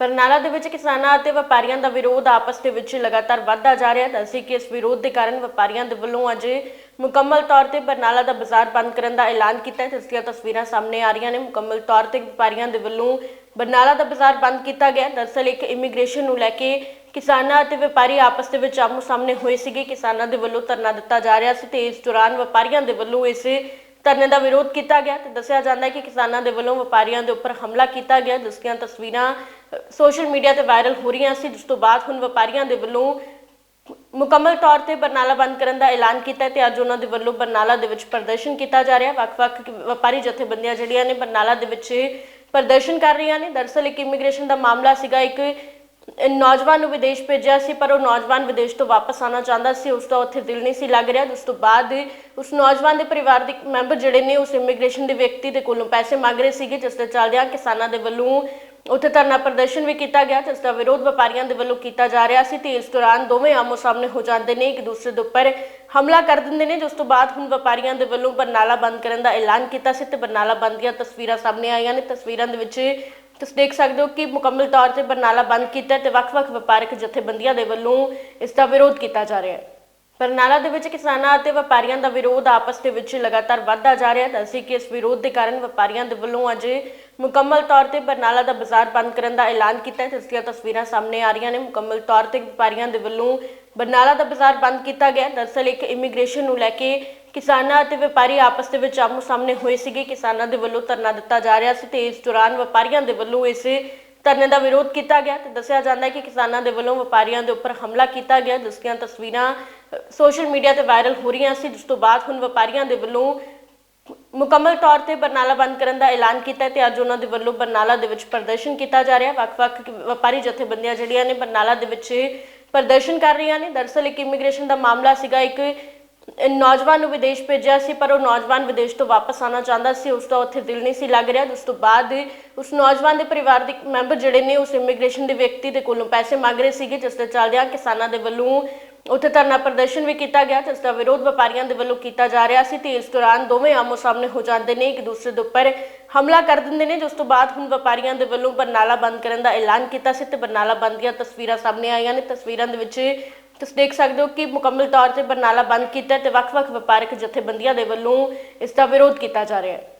ਬਰਨਾਲਾ ਦੇ ਵਿੱਚ ਕਿਸਾਨਾਂ ਅਤੇ ਵਪਾਰੀਆਂ ਦਾ ਵਿਰੋਧ ਆਪਸ ਦੇ ਵਿੱਚ ਲਗਾਤਾਰ ਵਧਦਾ ਜਾ ਰਿਹਾ ਹੈ। ਦੱਸੀ ਕਿ ਇਸ ਵਿਰੋਧ ਦੇ ਕਾਰਨ ਵਪਾਰੀਆਂ ਦੇ ਵੱਲੋਂ ਅੱਜ ਮੁਕੰਮਲ ਤੌਰ ਤੇ ਬਰਨਾਲਾ ਦਾ ਬਾਜ਼ਾਰ ਬੰਦ ਕਰਨ ਦਾ ਐਲਾਨ ਕੀਤਾ ਹੈ। ਜਿਸ ਦੀਆਂ ਤਸਵੀਰਾਂ ਸਾਹਮਣੇ ਆ ਰਹੀਆਂ ਨੇ। ਮੁਕੰਮਲ ਤੌਰ ਤੇ ਵਪਾਰੀਆਂ ਦੇ ਵੱਲੋਂ ਬਰਨਾਲਾ ਦਾ ਬਾਜ਼ਾਰ ਬੰਦ ਕੀਤਾ ਗਿਆ ਹੈ। ਦਰਅਸਲ ਇੱਕ ਇਮੀਗ੍ਰੇਸ਼ਨ ਨੂੰ ਲੈ ਕੇ ਕਿਸਾਨਾਂ ਅਤੇ ਵਪਾਰੀ ਆਪਸ ਦੇ ਵਿੱਚ ਆਮੋ ਸਾਹਮਣੇ ਹੋਏ ਸੀਗੇ। ਕਿਸਾਨਾਂ ਦੇ ਵੱਲੋਂ ਧਰਨਾ ਦਿੱਤਾ ਜਾ ਰਿਹਾ ਸੀ ਤੇ ਇਸ ਦੌਰਾਨ ਵਪਾਰੀਆਂ ਦੇ ਵੱਲੋਂ ਇਸ ਧਰਨੇ ਦਾ ਵਿਰੋਧ ਕੀਤਾ ਗਿਆ ਤੇ ਦੱਸਿਆ ਜਾਂਦਾ ਹੈ ਕਿ ਕਿਸਾਨਾਂ ਦੇ ਵੱਲੋਂ ਵਪਾਰੀਆਂ ਦੇ ਉੱਪਰ ਹਮਲਾ ਕੀਤਾ ਗਿਆ। ਜਿਸ ਦੀਆਂ ਤਸਵੀਰਾਂ ਸੋਸ਼ਲ ਮੀਡੀਆ ਤੇ ਵਾਇਰਲ ਹੋ ਰਹੀਆਂ ਸੀ, ਜਿਸ ਤੋਂ ਬਾਅਦ ਹੁਣ ਵਪਾਰੀਆਂ ਦੇ ਵੱਲੋਂ ਮੁਕੰਮਲ ਤੌਰ ਤੇ ਬਰਨਾਲਾ ਬੰਦ ਕਰਨ ਦਾ ਐਲਾਨ ਕੀਤਾ ਹੈ ਤੇ ਅੱਜ ਉਹਨਾਂ ਦੇ ਵੱਲੋਂ ਬਰਨਾਲਾ ਦੇ ਵਿੱਚ ਪ੍ਰਦਰਸ਼ਨ ਕੀਤਾ ਜਾ ਰਿਹਾ। ਵੱਖ-ਵੱਖ ਵਪਾਰੀ ਜਥੇਬੰਦੀਆਂ ਜਿਹੜੀਆਂ ਨੇ ਬਰਨਾਲਾ ਦੇ ਵਿੱਚ ਪ੍ਰਦਰਸ਼ਨ ਕਰ ਰਹੀਆਂ ਨੇ। ਦਰਅਸਲ ਇੱਕ ਇਮੀਗ੍ਰੇਸ਼ਨ ਦਾ ਮਾਮਲਾ ਸੀਗਾ। ਇੱਕ ਨੌਜਵਾਨ ਨੂੰ ਵਿਦੇਸ਼ ਭੇਜਿਆ ਸੀ, ਪਰ ਉਹ ਨੌਜਵਾਨ ਵਿਦੇਸ਼ ਤੋਂ ਵਾਪਸ ਆਉਣਾ ਚਾਹੁੰਦਾ ਸੀ। ਉਸ ਦਾ ਉੱਥੇ ਦਿਲ ਨਹੀਂ ਸੀ ਲੱਗ ਰਿਹਾ। ਉਸ ਤੋਂ ਬਾਅਦ ਉਸ ਨੌਜਵਾਨ ਦੇ ਪਰਿਵਾਰ ਦੇ ਮੈਂਬਰ ਜਿਹੜੇ ਨੇ, ਉਸ ਇਮੀਗ੍ਰੇਸ਼ਨ ਦੇ ਵਿਅਕਤੀ ਦੇ ਕੋਲੋਂ ਪੈਸੇ ਮੰਗ ਰਹੇ ਸੀਗੇ, ਜਿਸ ਦੇ ਚੱਲਦਿਆਂ ਕਿਸਾਨਾਂ ਦੇ ਵੱਲੋਂ ਉੱਥੇ ਧਰਨਾ ਪ੍ਰਦਰਸ਼ਨ ਵੀ ਕੀਤਾ ਗਿਆ, ਜਿਸ ਦਾ ਵਿਰੋਧ ਵਪਾਰੀਆਂ ਦੇ ਵੱਲੋਂ ਕੀਤਾ ਜਾ ਰਿਹਾ ਸੀ। ਤੇ ਇਸ ਦੌਰਾਨ ਦੋਵੇਂ ਆਮੋ ਸਾਹਮਣੇ ਹੋ ਜਾਂਦੇ ਨੇ। ਇੱਕ ਦੂਸਰੇ ਦੇ ਉੱਪਰ ਹਮਲਾ ਕਰ ਦਿੰਦੇ ਨੇ, ਜਿਸ ਤੋਂ ਬਾਅਦ ਹੁਣ ਵਪਾਰੀਆਂ ਦੇ ਵੱਲੋਂ ਬਰਨਾਲਾ ਬੰਦ ਕਰਨ ਦਾ ਐਲਾਨ ਕੀਤਾ ਸੀ। ਤੇ ਬਰਨਾਲਾ ਬੰਦ ਦੀਆਂ ਤਸਵੀਰਾਂ ਸਾਹਮਣੇ ਆਈਆਂ ਨੇ। ਤਸਵੀਰਾਂ ਦੇ ਵਿੱਚ ਤੁਸੀਂ ਦੇਖ ਸਕਦੇ ਹੋ ਕਿ ਮੁਕੰਮਲ ਤੌਰ ਤੇ ਬਰਨਾਲਾ ਬੰਦ ਕੀਤਾ ਹੈ ਤੇ ਵੱਖ-ਵੱਖ ਵਪਾਰਕ ਜਥੇਬੰਦੀਆਂ ਦੇ ਵੱਲੋਂ ਇਸ ਦਾ ਵਿਰੋਧ ਕੀਤਾ ਜਾ ਰਿਹਾ ਹੈ। ਬਰਨਾਲਾ ਦੇ ਵਿੱਚ ਕਿਸਾਨਾਂ ਅਤੇ ਵਪਾਰੀਆਂ ਦਾ ਵਿਰੋਧ ਆਪਸ ਦੇ ਵਿੱਚ ਲਗਾਤਾਰ ਵੱਧਦਾ ਜਾ ਰਿਹਾ ਹੈ। ਦੱਸੀ ਕਿ ਇਸ ਵਿਰੋਧ ਦੇ ਕਾਰਨ ਵਪਾਰੀਆਂ ਦੇ ਵੱਲੋਂ ਅੱਜ ਮੁਕੰਮਲ ਤੌਰ ਤੇ ਬਰਨਾਲਾ ਦਾ ਬਾਜ਼ਾਰ ਬੰਦ ਕਰਨ ਦਾ ਐਲਾਨ ਕੀਤਾ ਹੈ। ਜਿਸ ਦੀਆਂ ਤਸਵੀਰਾਂ ਸਾਹਮਣੇ ਆ ਰਹੀਆਂ ਨੇ। ਮੁਕੰਮਲ ਤੌਰ ਤੇ ਵਪਾਰੀਆਂ ਦੇ ਵੱਲੋਂ ਬਰਨਾਲਾ ਦਾ ਬਾਜ਼ਾਰ ਬੰਦ ਕੀਤਾ ਗਿਆ ਹੈ। ਦਰਅਸਲ ਇੱਕ ਇਮੀਗ੍ਰੇਸ਼ਨ ਨੂੰ ਲੈ ਕੇ ਕਿਸਾਨਾਂ ਅਤੇ ਵਪਾਰੀ ਆਪਸ ਦੇ ਵਿੱਚ ਆਮੋ ਸਾਹਮਣੇ ਹੋਏ ਸੀਗੇ। ਕਿਸਾਨਾਂ ਦੇ ਵੱਲੋਂ ਧਰਨਾ ਦਿੱਤਾ ਜਾ ਰਿਹਾ ਸੀ ਤੇ ਇਸ ਦੌਰਾਨ ਵਪਾਰੀਆਂ ਦੇ ਵੱਲੋਂ ਇਸ ਧਰਨੇ ਦਾ ਵਿਰੋਧ ਕੀਤਾ ਗਿਆ ਤੇ ਦੱਸਿਆ ਜਾਂਦਾ ਹੈ ਕਿ ਕਿਸਾਨਾਂ ਦੇ ਵੱਲੋਂ ਵਪਾਰੀਆਂ ਦੇ ਉੱਪਰ ਹਮਲਾ ਕੀਤਾ ਗਿਆ। ਜਿਸ ਦੀਆਂ ਤਸਵੀਰਾਂ ਸੋਸ਼ਲ ਮੀਡੀਆ ਤੇ ਵਾਇਰਲ ਹੋ ਰਹੀਆਂ ਸੀ, ਜਿਸ ਤੋਂ ਬਾਅਦ ਹੁਣ ਵਪਾਰੀਆਂ ਦੇ ਵੱਲੋਂ ਮੁਕੰਮਲ ਤੌਰ ਤੇ ਬਰਨਾਲਾ ਬੰਦ ਕਰਨ ਦਾ ਐਲਾਨ ਕੀਤਾ ਤੇ ਅੱਜ ਉਹਨਾਂ ਦੇ ਵੱਲੋਂ ਬਰਨਾਲਾ ਦੇ ਵਿੱਚ ਪ੍ਰਦਰਸ਼ਨ ਕੀਤਾ ਜਾ ਰਿਹਾ। ਵੱਖ-ਵੱਖ ਵਪਾਰੀ ਜਥੇਬੰਦੀਆਂ ਜਿਹੜੀਆਂ ਨੇ ਬਰਨਾਲਾ ਦੇ ਵਿੱਚ ਪ੍ਰਦਰਸ਼ਨ ਕਰ ਰਹੀਆਂ ਨੇ। ਦਰਅਸਲ ਇੱਕ ਇਮੀਗ੍ਰੇਸ਼ਨ ਦਾ ਮਾਮਲਾ ਸੀਗਾ। ਇੱਕ ਨੌਜਵਾਨ ਨੂੰ ਵਿਦੇਸ਼ ਭੇਜਿਆ ਸੀ, ਪਰ ਉਹ ਨੌਜਵਾਨ ਵਿਦੇਸ਼ ਤੋਂ ਵਾਪਸ ਆਉਣਾ ਚਾਹੁੰਦਾ ਸੀ। ਉਸ ਦਾ ਉੱਥੇ ਦਿਲ ਨਹੀਂ ਸੀ ਲੱਗ ਰਿਹਾ। ਉਸ ਤੋਂ ਬਾਅਦ ਉਸ ਨੌਜਵਾਨ ਦੇ ਪਰਿਵਾਰ ਦੇ ਮੈਂਬਰ ਜਿਹੜੇ ਨੇ, ਉਸ ਇਮੀਗ੍ਰੇਸ਼ਨ ਦੇ ਵਿਅਕਤੀ ਦੇ ਕੋਲੋਂ ਪੈਸੇ ਮੰਗ ਰਹੇ ਸੀਗੇ, ਜਿਸ ਦੇ ਚੱਲਦਿਆਂ ਕਿਸਾਨਾਂ ਦੇ ਵੱਲੋਂ ਉੱਥੇ ਧਰਨਾ ਪ੍ਰਦਰਸ਼ਨ ਵੀ ਕੀਤਾ ਗਿਆ, ਜਿਸ ਦਾ ਵਿਰੋਧ ਵਪਾਰੀਆਂ ਦੇ ਵੱਲੋਂ ਕੀਤਾ ਜਾ ਰਿਹਾ ਸੀ। ਤੇ ਇਸ ਦੌਰਾਨ ਦੋਵੇਂ ਆਮੋ ਸਾਹਮਣੇ ਹੋ ਜਾਂਦੇ ਨੇ, ਇੱਕ ਦੂਸਰੇ ਦੇ ਉੱਪਰ ਹਮਲਾ ਕਰ ਦਿੰਦੇ ਨੇ। ਜਿਸ ਤੋਂ ਬਾਅਦ ਹੁਣ ਵਪਾਰੀਆਂ ਦੇ ਵੱਲੋਂ ਬਰਨਾਲਾ ਬੰਦ ਕਰਨ ਦਾ ਐਲਾਨ ਕੀਤਾ ਸੀ ਤੇ ਬਰਨਾਲਾ ਬੰਦ ਦੀਆਂ ਤਸਵੀਰਾਂ ਸਾਹਮਣੇ ਆਈਆਂ ਨੇ। ਤਸਵੀਰਾਂ ਦੇ ਵਿੱਚ ਤੁਸੀਂ ਦੇਖ ਸਕਦੇ ਹੋ ਕਿ ਮੁਕੰਮਲ ਤੌਰ ਤੇ ਬਰਨਾਲਾ ਬੰਦ ਕੀਤਾ ਤੇ ਵੱਖ-ਵੱਖ ਵਪਾਰਕ ਜਥੇਬੰਦੀਆਂ ਦੇ ਵੱਲੋਂ ਇਸ ਦਾ ਵਿਰੋਧ ਕੀਤਾ ਜਾ ਰਿਹਾ ਹੈ।